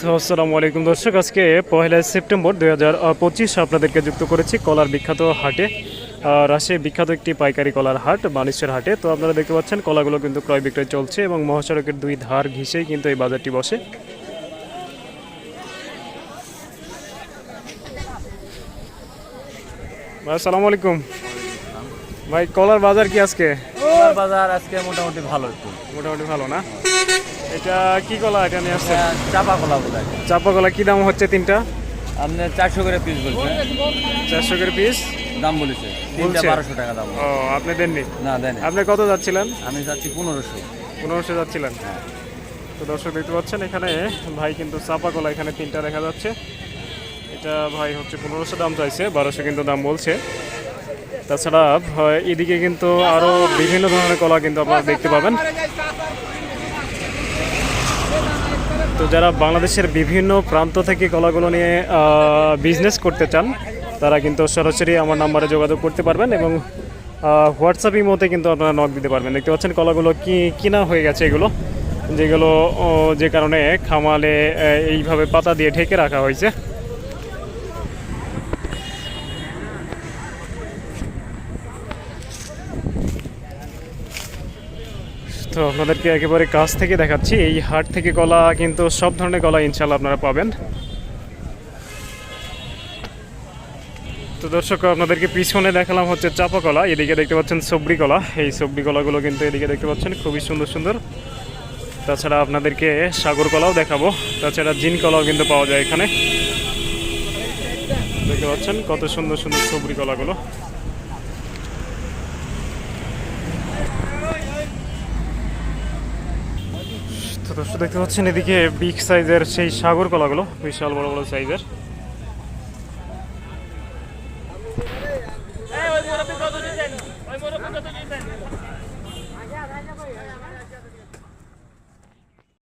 আসসালামু আলাইকুম দর্শক, আজকে পয়লা সেপ্টেম্বর দুই হাজার পঁচিশ আপনাদেরকে যুক্ত করেছি কলার বিখ্যাত হাটে। রাজশাহী বিখ্যাত একটি পাইকারি কলার হাট, বাণিজ্যের হাটে। তো আপনারা দেখতে পাচ্ছেন, কলাগুলো কিন্তু ক্রয় বিক্রয় চলছে এবং মহাসড়কের দুই ধার ঘিসেই কিন্তু এই বাজারটি বসে। আসসালামু আলাইকুম। ভাই কলার বাজার কি আজকে? কলার বাজার আজকে মোটামুটি ভালো একটু। মোটামুটি ভালো না? এটা কি কলা এটা নিয়ে আসছে চাপা কলা বলে চাপা কলা কি দাম হচ্ছে তিনটা? আপনি চারশো করে পিস বলছেন। চারশো করে পিস দাম বলেছে। তিনটা? বারোশো টাকা দাম ও আপনি দেননি? না দেন আপনি কত যাচ্ছিলেন? আমি যাচ্ছি পনেরোশো। পনেরোশো যাচ্ছিলেন? তো দর্শক দেখতে পাচ্ছেন এখানে ভাই কিন্তু চাপা কলা এখানে তিনটা দেখা যাচ্ছে। এটা ভাই হচ্ছে পনেরোশো দাম চাইছে বারোশো কিন্তু দাম বলছে। তাছাড়া এদিকে কিন্তু আরও বিভিন্ন ধরনের কলা কিন্তু আপনারা দেখতে পাবেন। তো যারা বাংলাদেশের বিভিন্ন প্রান্ত থেকে কলাগুলো নিয়ে বিজনেস করতে চান, তারা কিন্তু সরাসরি আমার নাম্বারে যোগাযোগ করতে পারবেন এবং হোয়াটসঅ্যাপ ইমোতে কিন্তু আপনারা নক দিতে পারবেন। দেখতে পাচ্ছেন কলাগুলো কি, কিনা হয়ে গেছে এগুলো, যেগুলো যে কারণে খামালে এইভাবে পাতা দিয়ে ঢেকে রাখা হয়েছে। তো আপনাদেরকে একেবারে কাছ থেকে দেখাচ্ছি। এই হাট থেকে কলা কিন্তু সব ধরনের কলা ইনশাল্লাহ আপনারা পাবেন। তো দর্শক, আপনাদেরকে পিছনে দেখালাম হচ্ছে চাপা কলা, এদিকে দেখতে পাচ্ছেন সবরি কলা। এই সবরি কলাগুলো কিন্তু এদিকে দেখতে পাচ্ছেন, খুবই সুন্দর সুন্দর। তাছাড়া আপনাদেরকে সাগর কলাও দেখাবো, তাছাড়া জিন কলাও কিন্তু পাওয়া যায় এখানে। দেখতে পাচ্ছেন কত সুন্দর সুন্দর সবরি কলাগুলো। দর্শক দেখতে পাচ্ছেন এদিকে বিগ সাইজের সেই সাগর কলাগুলো বিশাল বড় বড় সাইজের